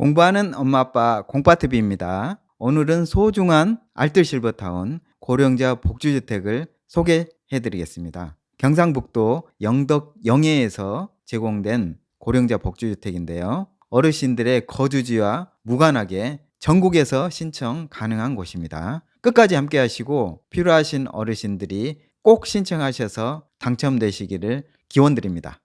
공부하는 엄마 아빠 공파TV입니다. 오늘은 소중한 알뜰실버타운 고령자 복지주택을 소개해 드리겠습니다. 경상북도 영덕 영해에서 제공된 고령자 복지주택인데요. 어르신들의 거주지와 무관하게 전국에서 신청 가능한 곳입니다. 끝까지 함께 하시고 필요하신 어르신들이 꼭 신청하셔서 당첨되시기를 기원드립니다.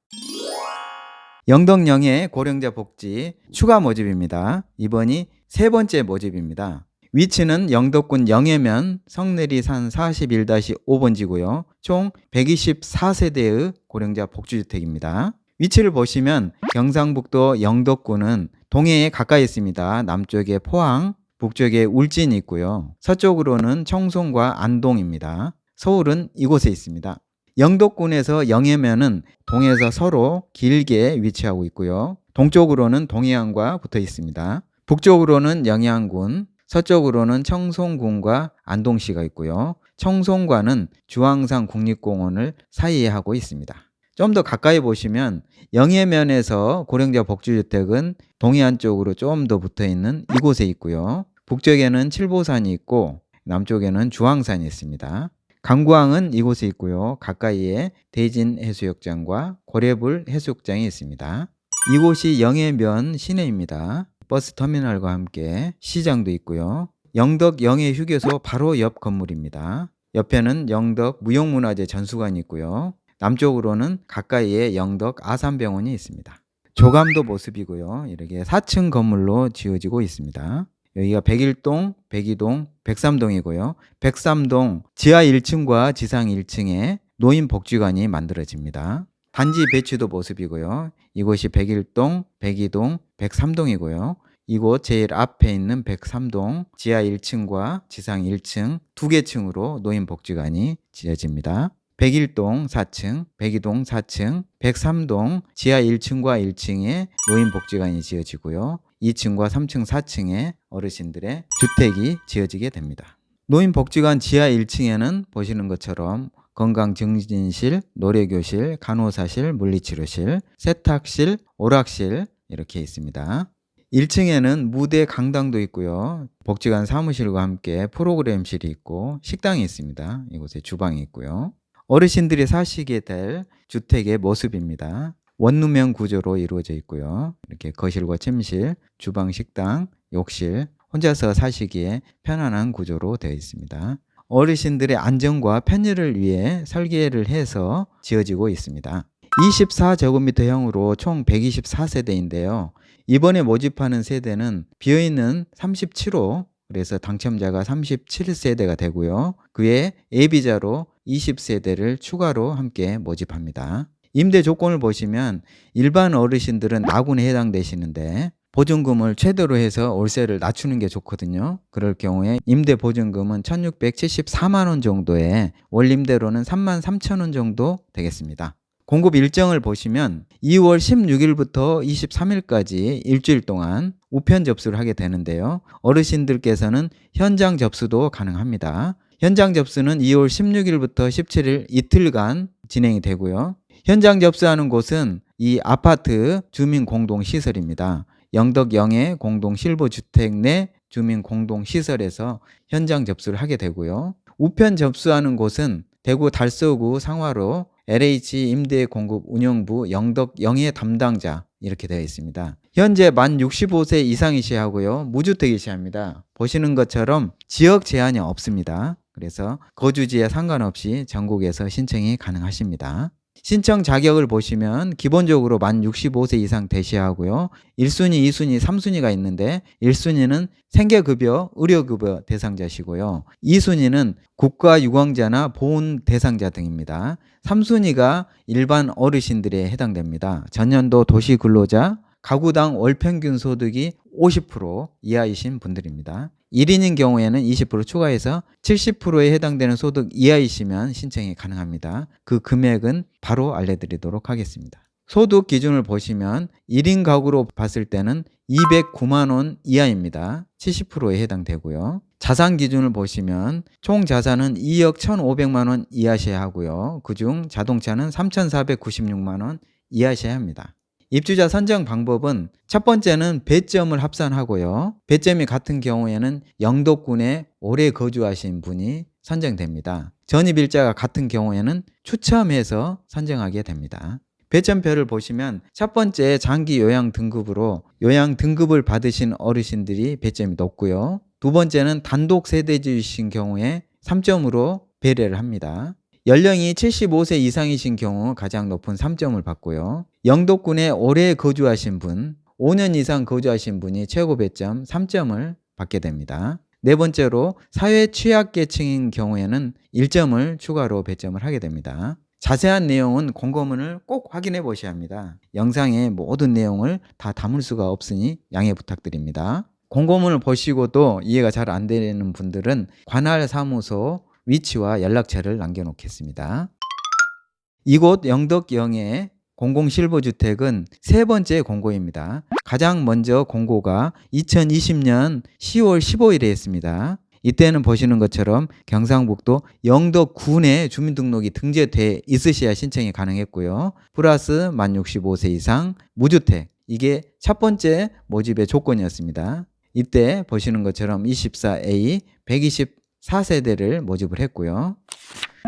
영덕영의 고령자 복지 추가 모집입니다. 이번이 세 번째 모집입니다. 위치는 영덕군 영해면 성내리산 41-5번지고요. 총 124세대의 고령자 복지주택입니다. 위치를 보시면 경상북도 영덕군은 동해에 가까이 있습니다. 남쪽에 포항, 북쪽에 울진이 있고요. 서쪽으로는 청송과 안동입니다. 서울은 이곳에 있습니다. 영덕군에서 영해면은 동에서 서로 길게 위치하고 있고요. 동쪽으로는 동해안과 붙어 있습니다. 북쪽으로는 영해안군, 서쪽으로는 청송군과 안동시가 있고요. 청송과는 주황산 국립공원을 사이에 하고 있습니다. 좀 더 가까이 보시면 영해면에서 고령자 복지주택은 동해안 쪽으로 좀 더 붙어 있는 이곳에 있고요. 북쪽에는 칠보산이 있고 남쪽에는 주황산이 있습니다. 강구항은 이곳에 있고요. 가까이에 대진 해수욕장과 고래불 해수욕장이 있습니다. 이곳이 영해면 시내입니다. 버스 터미널과 함께 시장도 있고요. 영덕 영해 휴게소 바로 옆 건물입니다. 옆에는 영덕 무형문화재 전수관이 있고요. 남쪽으로는 가까이에 영덕 아산병원이 있습니다. 조감도 모습이고요. 이렇게 4층 건물로 지어지고 있습니다. 여기가 101동, 102동, 103동이고요. 103동 지하 1층과 지상 1층에 노인 복지관이 만들어집니다. 단지 배치도 모습이고요. 이곳이 101동, 102동, 103동이고요. 이곳 제일 앞에 있는 103동 지하 1층과 지상 1층 두 개 층으로 노인 복지관이 지어집니다. 101동 4층, 102동 4층, 103동 지하 1층과 1층에 노인 복지관이 지어지고요. 2층과 3층, 4층에 어르신들의 주택이 지어지게 됩니다. 노인복지관 지하 1층에는 보시는 것처럼 건강증진실, 노래교실, 간호사실, 물리치료실, 세탁실, 오락실 이렇게 있습니다. 1층에는 무대 강당도 있고요. 복지관 사무실과 함께 프로그램실이 있고 식당이 있습니다. 이곳에 주방이 있고요. 어르신들이 사시게 될 주택의 모습입니다. 원룸형 구조로 이루어져 있고요. 이렇게 거실과 침실, 주방, 식당, 욕실, 혼자서 사시기에 편안한 구조로 되어 있습니다. 어르신들의 안전과 편의를 위해 설계를 해서 지어지고 있습니다. 24제곱미터형으로 총 124세대인데요. 이번에 모집하는 세대는 비어있는 37호, 그래서 당첨자가 37세대가 되고요. 그에 예비자로 20세대를 추가로 함께 모집합니다. 임대 조건을 보시면 일반 어르신들은 나군에 해당되시는데 보증금을 최대로 해서 월세를 낮추는 게 좋거든요. 그럴 경우에 임대 보증금은 1674만 원 정도에 월임대로는 3만 3천 원 정도 되겠습니다. 공급 일정을 보시면 2월 16일부터 23일까지 일주일 동안 우편 접수를 하게 되는데요. 어르신들께서는 현장 접수도 가능합니다. 현장 접수는 2월 16일부터 17일 이틀간 진행이 되고요. 현장 접수하는 곳은 이 아파트 주민 공동 시설입니다. 영덕 영해 공동 실버 주택 내 주민 공동 시설에서 현장 접수를 하게 되고요. 우편 접수하는 곳은 대구 달서구 상화로 LH 임대 공급 운영부 영덕 영해 담당자 이렇게 되어 있습니다. 현재 만 65세 이상이셔야 하고요. 무주택이셔야 합니다. 보시는 것처럼 지역 제한이 없습니다. 그래서 거주지에 상관없이 전국에서 신청이 가능하십니다. 신청 자격을 보시면 기본적으로 만 65세 이상 되셔야 하고요. 1순위, 2순위, 3순위가 있는데 1순위는 생계급여, 의료급여 대상자시고요. 2순위는 국가 유공자나 보훈 대상자 등입니다. 3순위가 일반 어르신들에 해당됩니다. 전년도 도시 근로자, 가구당 월평균 소득이 50% 이하이신 분들입니다. 1인인 경우에는 20% 추가해서 70%에 해당되는 소득 이하이시면 신청이 가능합니다. 그 금액은 바로 알려드리도록 하겠습니다. 소득 기준을 보시면 1인 가구로 봤을 때는 209만 원 이하입니다. 70%에 해당되고요. 자산 기준을 보시면 총 자산은 2억 1,500만 원 이하셔야 하고요. 그중 자동차는 3,496만 원 이하셔야 합니다. 입주자 선정 방법은 첫 번째는 배점을 합산하고요. 배점이 같은 경우에는 영도군에 오래 거주하신 분이 선정됩니다. 전입 일자가 같은 경우에는 추첨해서 선정하게 됩니다. 배점표를 보시면 첫 번째 장기 요양 등급으로 요양 등급을 받으신 어르신들이 배점이 높고요. 두 번째는 단독 세대주이신 경우에 3점으로 배려를 합니다. 연령이 75세 이상이신 경우 가장 높은 3점을 받고요. 영도군에 오래 거주하신 분, 5년 이상 거주하신 분이 최고 배점 3점을 받게 됩니다. 네 번째로 사회 취약계층인 경우에는 1점을 추가로 배점을 하게 됩니다. 자세한 내용은 공고문을 꼭 확인해 보셔야 합니다. 영상의 모든 내용을 다 담을 수가 없으니 양해 부탁드립니다. 공고문을 보시고도 이해가 잘 안 되는 분들은 관할 사무소 위치와 연락처를 남겨놓겠습니다. 이곳 영덕영의 공공 실버 주택은 세 번째 공고입니다. 가장 먼저 공고가 2020년 10월 15일에 했습니다. 이때는 보시는 것처럼 경상북도 영덕군에 주민등록이 등재돼 있으셔야 신청이 가능했고요. 플러스 만 65세 이상 무주택 이게 첫 번째 모집의 조건이었습니다. 이때 보시는 것처럼 24A 124세대를 모집을 했고요.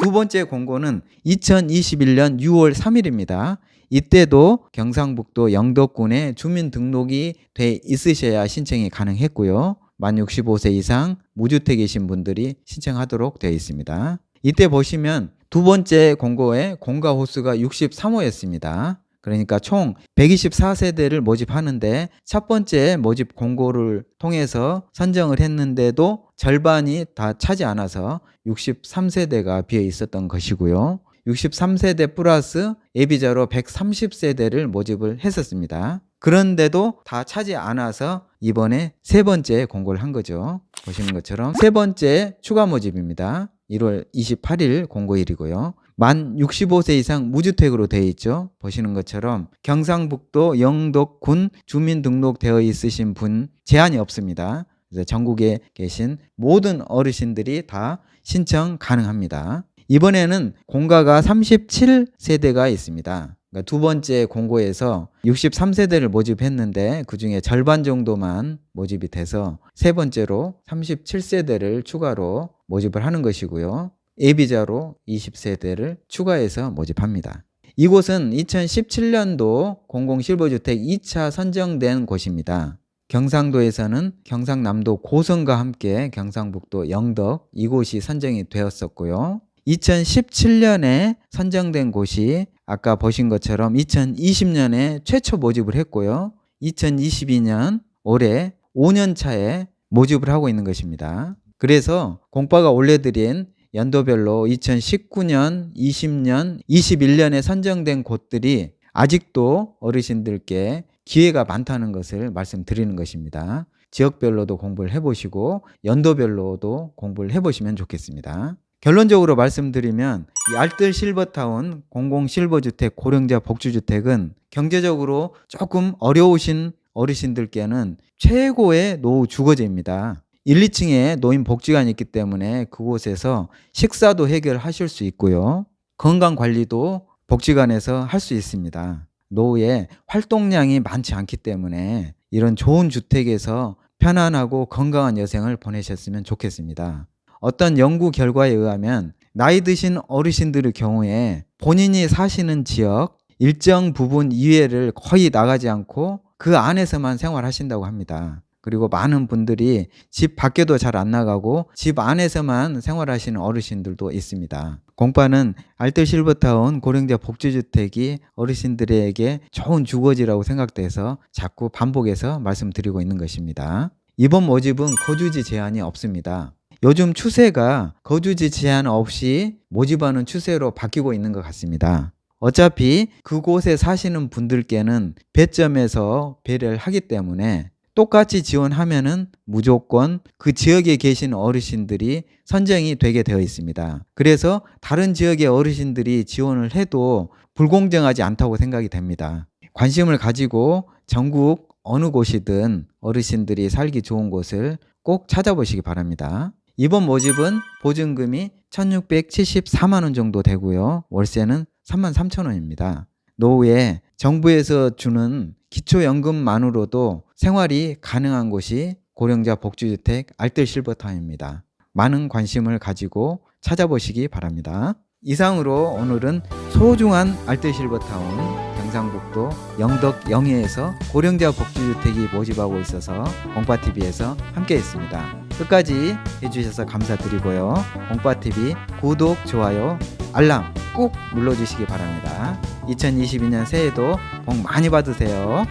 두 번째 공고는 2021년 6월 3일입니다. 이때도 경상북도 영덕군에 주민등록이 돼 있으셔야 신청이 가능했고요. 만 65세 이상 무주택이신 분들이 신청하도록 되어 있습니다. 이때 보시면 두 번째 공고에 공가 호수가 63호였습니다. 그러니까 총 124세대를 모집하는데 첫 번째 모집 공고를 통해서 선정을 했는데도 절반이 다 차지 않아서 63세대가 비어 있었던 것이고요. 63세대 플러스 예비자로 130세대를 모집을 했었습니다. 그런데도 다 차지 않아서 이번에 세 번째 공고를 한 거죠. 보시는 것처럼 세 번째 추가 모집입니다. 1월 28일 공고일이고요. 만 65세 이상 무주택으로 되어 있죠. 보시는 것처럼 경상북도 영덕군 주민등록되어 있으신 분 제한이 없습니다. 전국에 계신 모든 어르신들이 다 신청 가능합니다. 이번에는 공가가 37세대가 있습니다. 그러니까 두 번째 공고에서 63세대를 모집했는데 그 중에 절반 정도만 모집이 돼서 세 번째로 37세대를 추가로 모집을 하는 것이고요. 예비자로 20세대를 추가해서 모집합니다. 이곳은 2017년도 공공실버주택 2차 선정된 곳입니다. 경상도에서는 경상남도 고성과 함께 경상북도 영덕 이곳이 선정이 되었었고요. 2017년에 선정된 곳이 아까 보신 것처럼 2020년에 최초 모집을 했고요. 2022년 올해 5년 차에 모집을 하고 있는 것입니다. 그래서 공파가 올려드린 연도별로 2019년, 20년, 21년에 선정된 곳들이 아직도 어르신들께 기회가 많다는 것을 말씀드리는 것입니다. 지역별로도 공부를 해보시고 연도별로도 공부를 해보시면 좋겠습니다. 결론적으로 말씀드리면 이 알뜰 실버타운 공공 실버주택 고령자 복주주택은 경제적으로 조금 어려우신 어르신들께는 최고의 노후 주거지입니다. 1, 2층에 노인 복지관이 있기 때문에 그곳에서 식사도 해결하실 수 있고요. 건강 관리도 복지관에서 할 수 있습니다. 노후에 활동량이 많지 않기 때문에 이런 좋은 주택에서 편안하고 건강한 여생을 보내셨으면 좋겠습니다. 어떤 연구 결과에 의하면 나이 드신 어르신들의 경우에 본인이 사시는 지역 일정 부분 이외를 거의 나가지 않고 그 안에서만 생활하신다고 합니다. 그리고 많은 분들이 집 밖에도 잘 안 나가고 집 안에서만 생활하시는 어르신들도 있습니다. 공파는 알뜰 실버타운 고령자 복지주택이 어르신들에게 좋은 주거지라고 생각돼서 자꾸 반복해서 말씀드리고 있는 것입니다. 이번 모집은 거주지 제한이 없습니다. 요즘 추세가 거주지 제한 없이 모집하는 추세로 바뀌고 있는 것 같습니다. 어차피 그곳에 사시는 분들께는 배점에서 배려를 하기 때문에 똑같이 지원하면은 무조건 그 지역에 계신 어르신들이 선정이 되게 되어 있습니다. 그래서 다른 지역의 어르신들이 지원을 해도 불공정하지 않다고 생각이 됩니다. 관심을 가지고 전국 어느 곳이든 어르신들이 살기 좋은 곳을 꼭 찾아보시기 바랍니다. 이번 모집은 보증금이 1674만 원 정도 되고요. 월세는 3만 3천 원입니다. 노후에 정부에서 주는 기초연금만으로도 생활이 가능한 곳이 고령자 복지주택 알뜰실버타운입니다. 많은 관심을 가지고 찾아보시기 바랍니다. 이상으로 오늘은 소중한 알뜰실버타운 경상북도 영덕 영해에서 고령자 복지주택이 모집하고 있어서 공파TV에서 함께했습니다. 끝까지 해주셔서 감사드리고요. 공파TV 구독, 좋아요, 알람 꼭 눌러주시기 바랍니다. 2022년 새해도 복 많이 받으세요.